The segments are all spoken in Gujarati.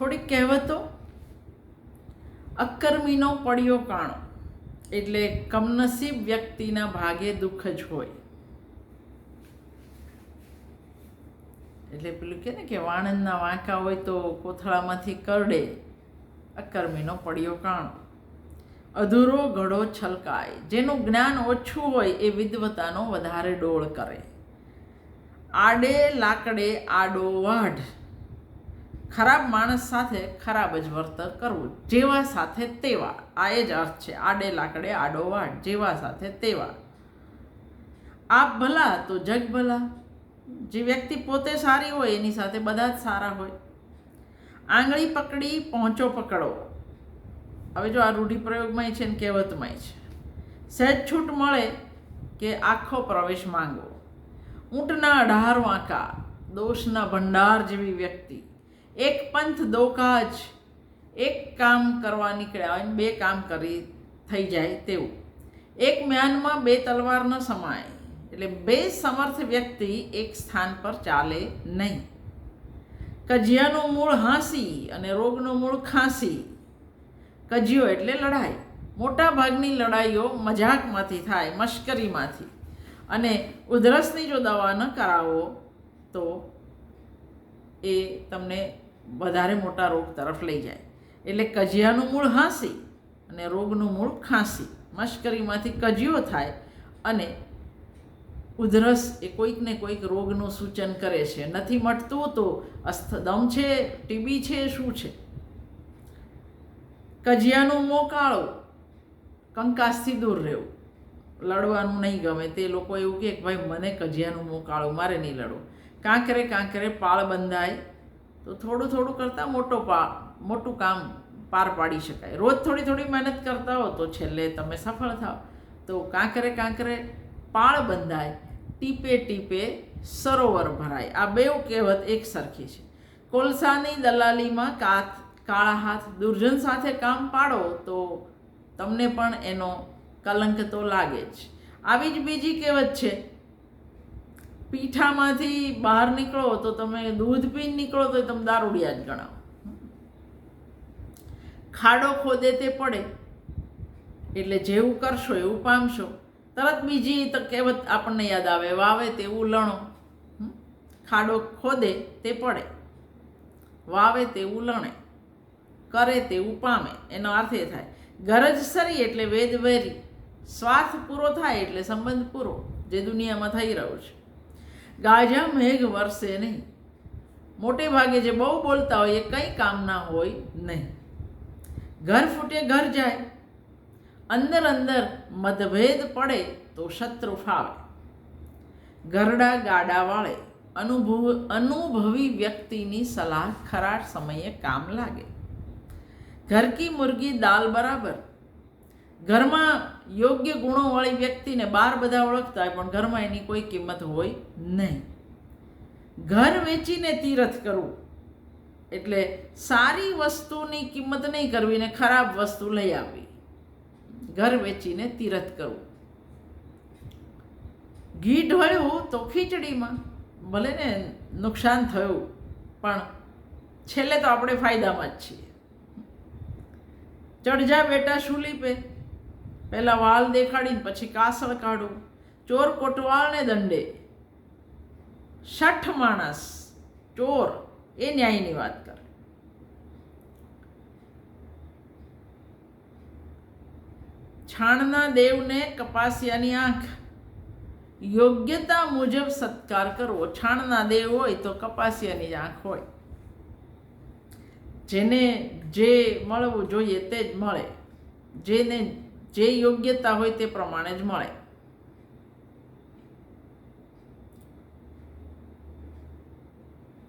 થોડીક કહેવતો અક્કર્મીનો પડ્યો કાણો. એટલે કમનસીબ વ્યક્તિના ભાગે દુઃખ જ હોય. એટલે પેલું કે ને કે વાણંદના વાંકા હોય તો કોથળામાંથી કરડે અક્કર્મીનો પડ્યો કાણો. અધૂરો ઘડો છલકાય. જેનું જ્ઞાન ઓછું હોય એ વિદ્વતાનો વધારે ડોળ કરે. આડે લાકડે આડો વાઢ. ખરાબ માણસ સાથે ખરાબ જ વર્તન કરવું. જેવા સાથે તેવા. આ એ જ અર્થ છે. આડે લાકડે આડો વાઢ. જેવા સાથે તેવા. આપ ભલા તો જગ ભલા. જે વ્યક્તિ પોતે સારી હોય એની સાથે બધા જ સારા હોય. આંગળી પકડી પહોંચો પકડો. હવે જો આ રૂઢિપ્રયોગમાંય છે ને કહેવતમાંય છે. સહેજ છૂટ મળે કે આખો પ્રવેશ માંગો ઊંટના અઢાર વાંકા દોષના ભંડાર જેવી વ્યક્તિ. એક પંથ દો કાજ એક કામ કરવા નીકળ્યા હોય બે કામ કરી થઈ જાય તેવું. એક મ્યાનમાં બે તલવાર ન સમાય, એટલે બે સમર્થ વ્યક્તિ એક સ્થાન પર ચાલે નહીં. કજિયાનું મૂળ હાંસી અને રોગનું મૂળ ખાંસી. કજિયો એટલે લડાઈ. મોટા ભાગની લડાઈઓ મજાકમાંથી થાય, મશ્કરીમાંથી. અને ઉધરસની જો દવા ન કરાવો તો એ તમને વધારે મોટા રોગ તરફ લઈ જાય. એટલે કજિયાનું મૂળ હાંસી અને રોગનું મૂળ ખાંસી. મશ્કરીમાંથી કજિયો થાય અને ઉધરસ એ કોઈક ને કોઈક રોગનું સૂચન કરે છે. નથી મટતું તો અસ્થદમ છે, ટીબી છે, શું છે? કજિયાનું મોં કાળું, કંકાસથી દૂર રહેવું. લડવાનું નહીં ગમે. તે લોકો એવું કહે કે, ભાઈ, મને કજિયાનું મોં કાળું, મારે નહીં લડવું. કાંકરે કાંકરે પાળ બંધાય. તો થોડું થોડું કરતાં મોટો પા, મોટું કામ પાર પાડી શકાય. રોજ થોડી થોડી મહેનત કરતા હો તો છેલ્લે તમે સફળ થાઓ તો કાંકરે કાંકરે પાળ બંધાય, ટીપે ટીપે સરોવર ભરાય. આ બેઉ કહેવત એક સરખી છે. કોલસાની દલાલીમાં કાથ કાળા હાથ દુર્જન સાથે કામ પાડો તો તમને પણ એનો કલંક તો લાગે જ. આવી જ બીજી કહેવત છે પીઠામાંથી બહાર નીકળો તો તમે દૂધ પીને નીકળો તો તમે દારૂડિયા જ ગણાવો. ખાડો ખોદે તે પડે. એટલે જેવું કરશો એવું પામશો. તરત બીજી તો કહેવત આપણને યાદ આવે, વાવે તેવું લણો. ખાડો ખોદે તે પડે. વાવે તેવું લણે. કરે તેવું પામે. એનો અર્થ એ થાય. ગરજ સરી એટલે વેદ વેરી. સ્વાર્થ પૂરો થાય એટલે સંબંધ પૂરો, જે દુનિયામાં થઈ રહ્યો છે. ગાજા મેઘ વરસે નહીં. મોટે ભાગે જે બહુ બોલતા હોય એ કંઈ કામના હોય નહીં. ઘર ફૂટે, ઘર જાય. અંદર અંદર મતભેદ પડે તો શત્રુ ફાવે. ગરડા, ગાડા વાળે. અનુભવ, અનુભવી વ્યક્તિની સલાહ ખરા સમયે કામ લાગે. ઘર કી મુર્ગી દાલ બરાબર. ઘરમાં યોગ્ય ગુણોવાળી વ્યક્તિને બહાર બધા ઓળખતા હોય, પણ ઘરમાં એની કોઈ કિંમત હોય નહીં. ઘર વેચીને તીરથ કરવું, એટલે સારી વસ્તુની કિંમત નહીં કરવી ને ખરાબ વસ્તુ લઈ આવવી. ઘર વેચીને તીરથ કરવું. ઘી ઢોળ્યું તો ખીચડીમાં ભલે ને નુકસાન થયું, પણ છેલ્લે તો આપણે ફાયદામાં જ છીએ. ચડજા બેટા શું પે પહેલાં વાલ દેખાડીને પછી કાસળ કાઢું. ચોર કોટવાળને દંડે. શઠ માણસ, ચોર, એ ન્યાયની વાત કરે. છાણના દેવને કપાસિયાની આંખ. યોગ્યતા મુજબ સત્કાર કરવો. છાણના દેવ હોય તો કપાસિયાની આંખ હોય. જેને જે મળવું જોઈએ તે જ મળે. જેને જે યોગ્યતા હોય તે પ્રમાણે જ મળે.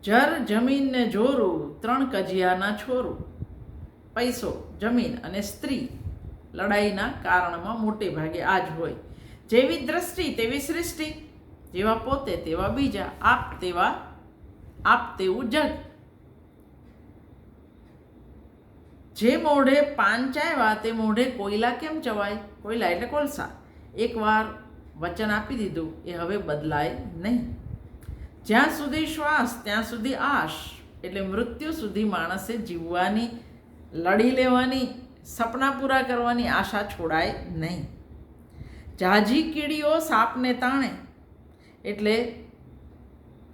જર જમીનને જોરું, ત્રણ કજિયાના છોરું. પૈસો, જમીન અને સ્ત્રી લડાઈના કારણમાં મોટે ભાગે આ જ હોય. જેવી દ્રષ્ટિ, તેવી સૃષ્ટિ. જેવા પોતે, તેવા બીજા. આપ, તેવા, આપ, તેવું જગ. જે મોઢે પાન ચાવ્યા તે મોઢે કોયલા કેમ ચવાય? કોયલા એટલે કોલસા. એકવાર વચન આપી દીધું, એ હવે બદલાય નહીં. જ્યાં સુધી શ્વાસ, ત્યાં સુધી આશ, એટલે મૃત્યુ સુધી માણસે જીવવાની, લડી લેવાની, સપના પૂરા કરવાની આશા છોડાય નહીં. જાજી કીડીઓ સાપને તાણે, એટલે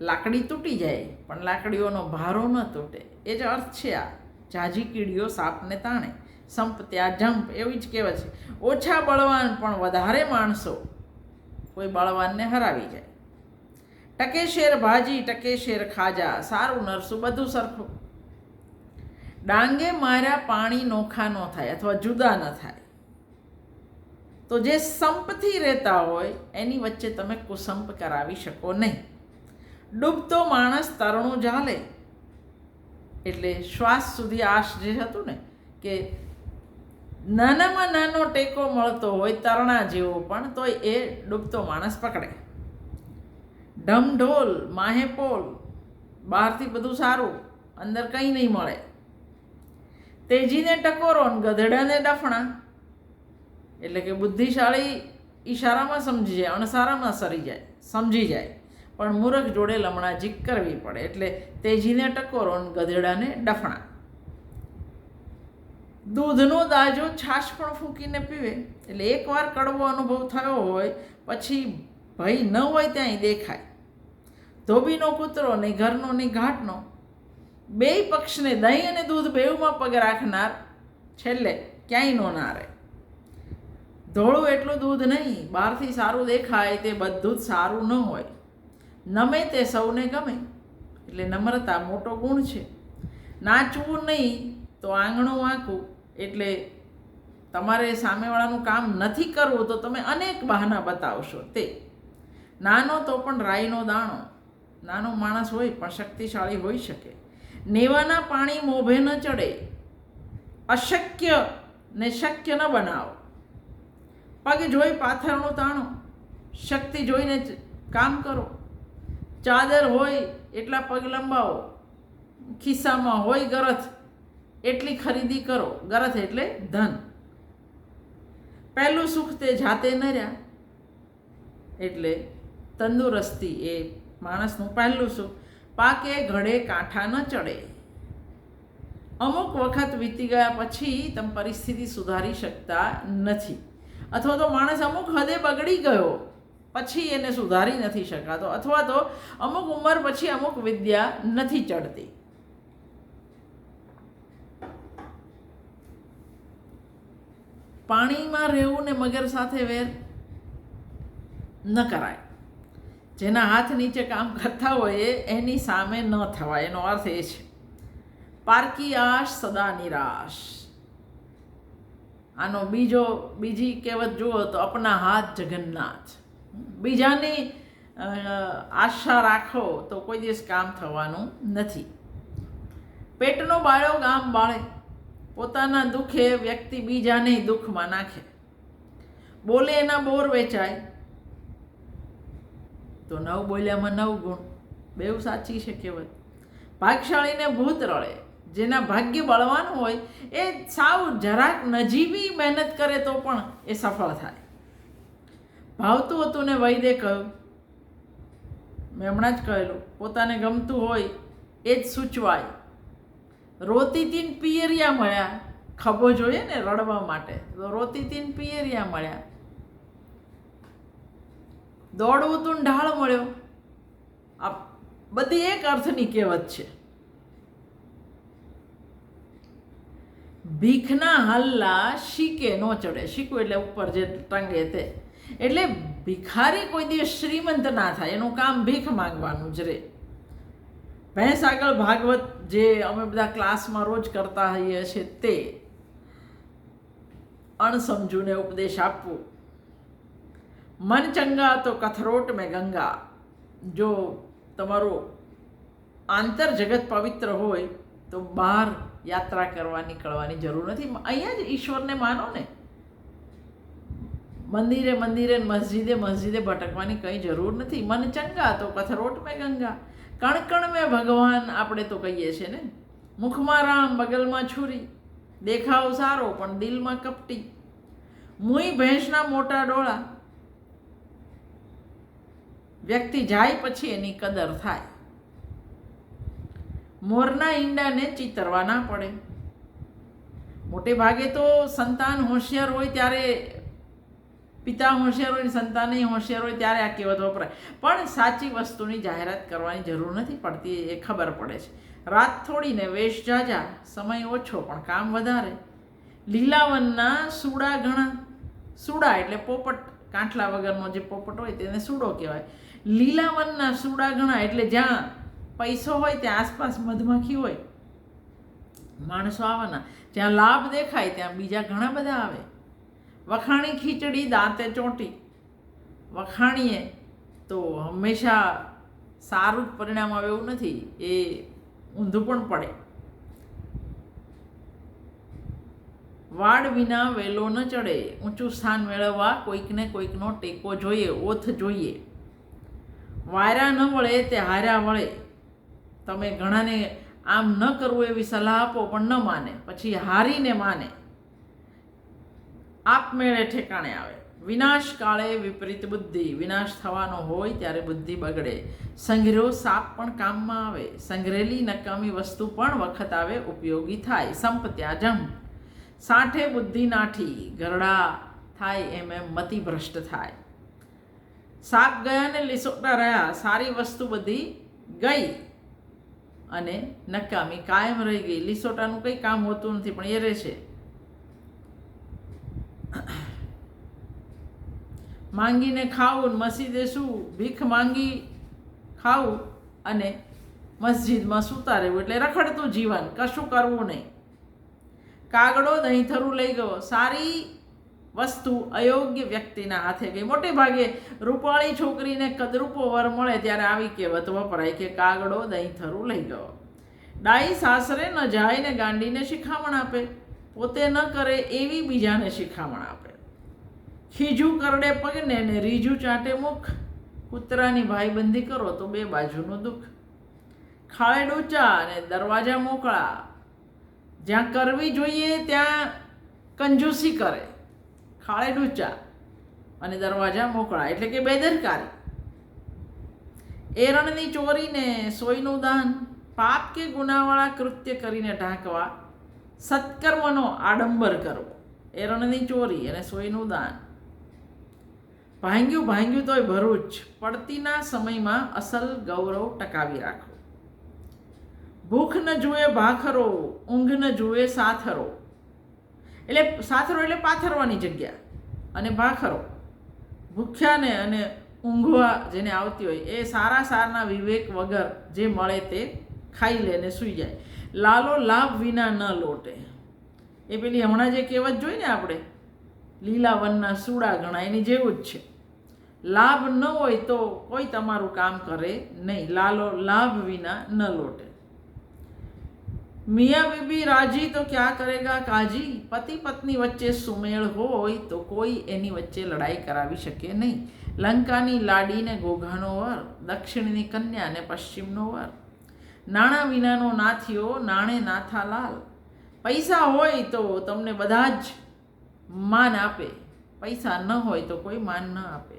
લાકડી તૂટી જાય, પણ લાકડીઓનો ભારો ન તૂટે. એ જ અર્થ છે આ. જાજી કીડીઓ સાપને તાણે. સંપ ત્યાં જંપ, એવી જ કહેવત છે. ઓછા બળવાન પણ વધારે માણસો. કોઈ બળવાનને હરાવી જાય. ટકે શેર ભાજી ટકે શેર ખાજા, સારું નરસું, બધું સરખું. ડાંગે માર્યા પાણી નોખા ન થાય અથવા જુદા ન થાય. તો જે સંપથી રહેતા હોય, એની વચ્ચે તમે કુસંપ કરાવી શકો નહીં. ડૂબતો માણસ તરણું ચાલે એટલે શ્વાસ સુધી આશ જે હતું ને, કે નાનામાં નાનો ટેકો મળતો હોય તરણા જેવો પણ તોય એ ડૂબતો માણસ પકડે. ઢમઢોલ માહેપોલ, બહારથી બધું સારું, અંદર કંઈ નહીં મળે. તેજીને ટકોરો ને ગધેડાને ડફણા. એટલે કે બુદ્ધિશાળી ઈશારામાં સમજી જાય, અણસારામાં સરી જાય, સમજી જાય. પણ મૂરખ જોડે લમણાજી કરવી પડે એટલે તેજીને ટકોરો ગધેડાને ડફણા. દૂધનો દાજો છાશ પણ ફૂંકીને પીવે, એટલે એકવાર કડવો અનુભવ થયો હોય, પછી ભય ન હોય ત્યાંય દેખાય. ધોબીનો કૂતરો ને ઘરનો ને ઘાટનો બેય પક્ષને દહીં અને દૂધ બેઉમાં પગ રાખનાર, છેલ્લે ક્યાંય ન ના રહે. ધોળું એટલું દૂધ નહીં, બહારથી સારું દેખાય તે બધું જ સારું ન હોય. નમે તે સૌને ગમે, એટલે નમ્રતા મોટો ગુણ છે. નાચવું નહીં તો આંગણું વાંકવું એટલે તમારે સામેવાળાનું કામ નથી કરવું તો તમે અનેક બહાના બતાવશો તે. નાનો તો પણ રાઈનો દાણો, નાનો માણસ હોય પણ શક્તિશાળી હોઈ શકે. નેવાના પાણી મોભે ન ચડે, અશક્ય ને શક્ય ન બનાવો. પગ જોઈ પાથરણું તાણો, શક્તિ જોઈને કામ કરો. ચાદર હોય, એટલા પગ લંબાવો. ખિસ્સામાં હોય ગરથ, એટલી ખરીદી કરો. ગરથ એટલે ધન. પહેલું સુખ તે જાતે ન રહ્યા. એટલે તંદુરસ્તી એ માણસનું પહેલું સુખ. પાકે, ઘડે, કાંઠા ન ચડે. અમુક વખત વીતી ગયા પછી તમે પરિસ્થિતિ સુધારી શકતા નથી. અથવા તો માણસ અમુક હદે બગડી ગયો. પછી એને સુધારી નથી શકાતો. અથવા તો અમુક ઉંમર પછી અમુક વિદ્યા નથી ચડતી. પાણીમાં રહેવું ને મગર સાથે વેર ન કરાય. જેના હાથ નીચે કામ કરતા હોય એની સામે ન થવાય. એનો અર્થ એ છે. પારકી આશ સદા નિરાશ. આનો બીજો, બીજી કહેવત જુઓ તો, અપના હાથ જગન્નાથ. બીજાની આશા રાખો તો કોઈ દિવસ કામ થવાનું નથી. પેટનો બાળો ગામ બાળે, પોતાના દુઃખે વ્યક્તિ બીજાને દુઃખમાં નાખે. બોલે એના બોર વેચાય, તો નવ બોલ્યામાં નવ ગુણ. બેઉ સાચી છે કહેવત. ભાગશાળીને ભૂત રળે જેના ભાગ્ય બળવાનું હોય, એ સાવ જરાક નજીવી મહેનત કરે તો પણ એ સફળ થાય. ભાવતું હતું ને વૈદે કહ્યું. મેં હમણાં જ કહેલું, પોતાને ગમતું હોય એ જ સૂચવાય. રોતી તીન પિયરિયા મળ્યા, ખભો જોઈએ ને રડવા માટે. તો રોતી તીન પિયરિયા મળ્યા. દોડવું તું ઢાળ મળ્યો. આ બધી એક અર્થની કહેવત છે. ભીખના હલ્લા શીકે ન ચડે. શીકું એટલે ઉપર જે ટંગે તે. એટલે ભિખારી કોઈ દિવસ શ્રીમંત ના થાય, એનું કામ ભીખ માંગવાનું જ રહે ભેંસ આગળ ભાગવત જે અમે બધા ક્લાસમાં રોજ કરતા હોઈએ છીએ તે અણસમજુને ઉપદેશ આપવો. મન ચંગા તો કથરોટ મેં ગંગા. જો તમારું આંતર જગત પવિત્ર હોય તો બહાર યાત્રા કરવા નીકળવાની જરૂર નથી. અહીંયા જ ઈશ્વરને માનો ને. મંદિરે મંદિરે મસ્જિદે મસ્જિદે ભટકવાની કંઈ જરૂર નથી. મન ચંગા તો કથરોટ મેં ગંગા. કણ કણ મેં ભગવાન, આપણે તો કહીએ છીએ ને. મુખમાં રામ, બગલમાં છુરી. દેખાવ સારો, પણ દિલમાં કપટી. મુઈ ભેંસના મોટા ડોળા. વ્યક્તિ જાય પછી એની કદર થાય. મોરના ઈંડાને ચિતરવા ના પડે. મોટે ભાગે તો સંતાન હોશિયાર હોય ત્યારે પિતા હોશિયાર હોય સંતાન હોશિયાર હોય ત્યારે આ કહેવત વપરાય પણ સાચી વસ્તુની જાહેરાત કરવાની જરૂર નથી પડતી એ ખબર પડે છે. રાત થોડીને વેશ જાજા, સમય ઓછો પણ કામ વધારે. લીલાવનના સૂડા ઘણા. સૂડા એટલે પોપટ, કાંઠલા વગરનો જે પોપટ હોય તેને સૂડો કહેવાય. લીલાવનના સૂડા ઘણા એટલે જ્યાં પૈસો હોય ત્યાં આસપાસ મધમાખી હોય. માણસો આવવાના. જ્યાં લાભ દેખાય ત્યાં બીજા ઘણા બધા આવે. વખાણી ખીચડી, દાંતે ચોંટી. વખાણીએ તો હંમેશા સારું જ પરિણામ આવે એવું નથી, એ ઊંધું પણ પડે. વાડ વિના વેલો ન ચડે, ઊંચું સ્થાન મેળવવા કોઈકને કોઈકનો ટેકો જોઈએ, ઓથ જોઈએ. વાયરા ન વળે તે હાર્યા વળે. તમે ઘણાને આમ ન કરવું એવી સલાહ આપો, પણ ન માને, પછી હારીને માને. આપમેળે ઠેકાણે આવે. વિનાશ કાળે વિપરીત બુદ્ધિ વિનાશ થવાનો હોય ત્યારે બુદ્ધિ બગડે. સંગ્રહો સાપ પણ કામમાં આવે. સંગ્રહેલી નકામી વસ્તુ પણ વખત આવે, ઉપયોગી થાય. સંપત્યા જમ સાઠે બુદ્ધિ નાઠી, ગરડા થાય એમ એમ મતિ ભ્રષ્ટ થાય. સાપ ગયા ને લીસોટા રહ્યા. સારી વસ્તુ બધી ગઈ અને નકામી કાયમ રહી ગઈ. લીસોટાનું કંઈ કામ હોતું નથી, પણ એ રહેશે માંગીને ખાવું મસ્જિદે શું ભીખ માંગી ખાવું અને મસ્જિદમાં સૂતા રહેવું એટલે રખડતું જીવન, કશું કરવું નહીં. કાગડો દહીંથરું લઈ ગયો. સારી વસ્તુ અયોગ્ય વ્યક્તિના હાથે ગઈ. મોટે ભાગે રૂપાળી છોકરીને કદરૂપો વર મળે ત્યારે આવી કહેવત વપરાય કે કાગડો દહીંથરું લઈ ગયો. ડાઈ સાસરે ન જાય ને ગાંડીને શિખામણ આપે. પોતે ન કરે એવી બીજાને શિખામણ આપે. ખીજું કરડે પગને ને રીજું ચાટે મુખ. કૂતરાની ભાઈબંધી કરો તો બે બાજુનું દુઃખ. ખાળે ડોચા અને દરવાજા મોકળા. જ્યાં કરવી જોઈએ ત્યાં કંજૂસી કરે. ખાળે ડૂચા અને દરવાજા મોકળા, એટલે કે બેદરકારી. એરણની ચોરીને સોયનું દાન, પાપ કે ગુનાવાળા કૃત્ય કરીને ઢાંકવા, સત્કર્મનો આડંબર કરવો. એરણની ચોરી અને સોયનું દાન. ભાંગ્યું ભાંગ્યું તોય ભરૂચ. પડતીના સમયમાં અસલ ગૌરવ ટકાવી રાખો. ભૂખ ન જુએ ભાખરો, ઊંઘ ન જુએ સાથરો. એટલે સાથરો એટલે પાથરવાની જગ્યા અને ભાખરો. ભૂખ્યાને અને ઊંઘવા જેને આવતી હોય, એ સારા સારના વિવેક વગર જે મળે તે ખાઈ લે ને સૂઈ જાય. લાલો લાભ વિના ન લોટે. એ પેલી હમણાં જે કહેવત જોઈ ને આપણે લીલા વનના સૂડા ગણા, એની જેવું જ છે. લાભ ન હોય તો કોઈ તમારું કામ કરે નહીં. લાલો, લાભ વિના ન લોટે. મિયા બીબી, રાજી તો ક્યાં કરેગા કાજી? પતિ પત્ની વચ્ચે સુમેળ હોય તો કોઈ એની વચ્ચે લડાઈ કરાવી શકે નહીં. લંકાની લાડીને ગોઘાનો વર, દક્ષિણની કન્યા ને પશ્ચિમનો વર. નાણાં વિનાનો નાથિયો નાણે નાથા લાલ પૈસા હોય તો તમને બધા જ માન આપે. પૈસા ન હોય તો કોઈ માન ન આપે.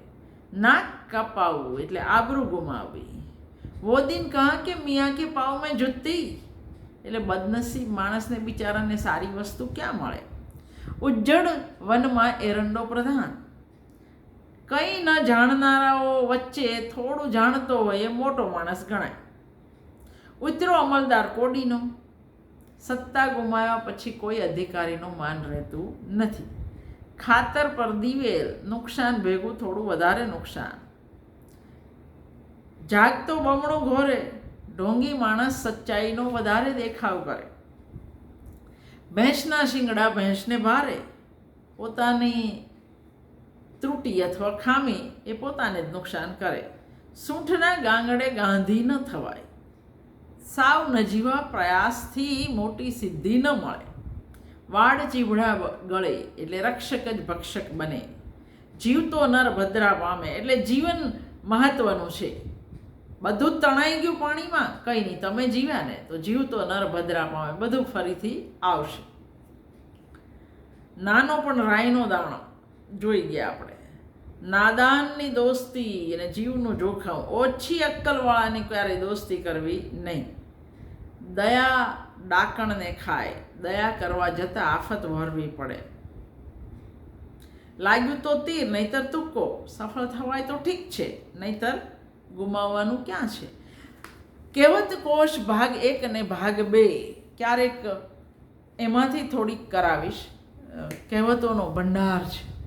નાક કપાવવું એટલે આબરૂ ગુમાવવી. વો દિન કહા કે, મિયા કે પાવ મેં જુત્તી. એટલે બદનસીબ માણસને બિચારાને સારી વસ્તુ ક્યાં મળે? ઉજ્જડ વનમાં એરંડો પ્રધાન. કંઈ ન જાણનારાઓ વચ્ચે થોડું જાણતો હોય એ મોટો માણસ ગણાય. ઉતરો અમલદાર કોડીનો. સત્તા ગુમાવ્યા પછી કોઈ અધિકારીનું માન રહેતું નથી. ખાતર પર દિવેલ નુકસાન ભેગું થોડું વધારે નુકસાન. જાગતો બમણો ઘોરે, ઢોંગી માણસ સચ્ચાઈનો વધારે દેખાવ કરે. ભેંસના શિંગડા ભેંસને ભારે, પોતાની ત્રુટી અથવા ખામી એ પોતાને જ નુકસાન કરે. સૂંઠના ગાંગડે ગાંધી ન થવાય. સાવ નજીવા પ્રયાસથી મોટી સિદ્ધિ ન મળે. વાડ ચીવડા ગળે એટલે રક્ષક જ ભક્ષક બને. જીવતો નર ભદ્રા પામે એટલે જીવન મહત્વનું છે. બધું તણાઈ ગયું પાણીમાં, કંઈ નહીં, તમે જીવ્યા ને, તો જીવતો નર ભદ્રા પામે, બધું ફરીથી આવશે. નાનો પણ રાયનો દાણો, જોઈ ગયા આપણે. નાદાનની દોસ્તી અને જીવનું જોખમ, ઓછી અક્કલવાળાની ક્યારેય દોસ્તી કરવી નહીં. દયા ડાકણને ખાય. દયા કરવા જતાં આફત વરવી પડે. લાગ્યું તો તીર, નહીતર તુક્કો. સફળ થવાય તો ઠીક છે, નહીતર ગુમાવવાનું ક્યાં છે? કહેવત કોશ ભાગ એક અને ભાગ બે. ક્યારેક એમાંથી થોડીક કરાવીશ. કહેવતોનો ભંડાર છે.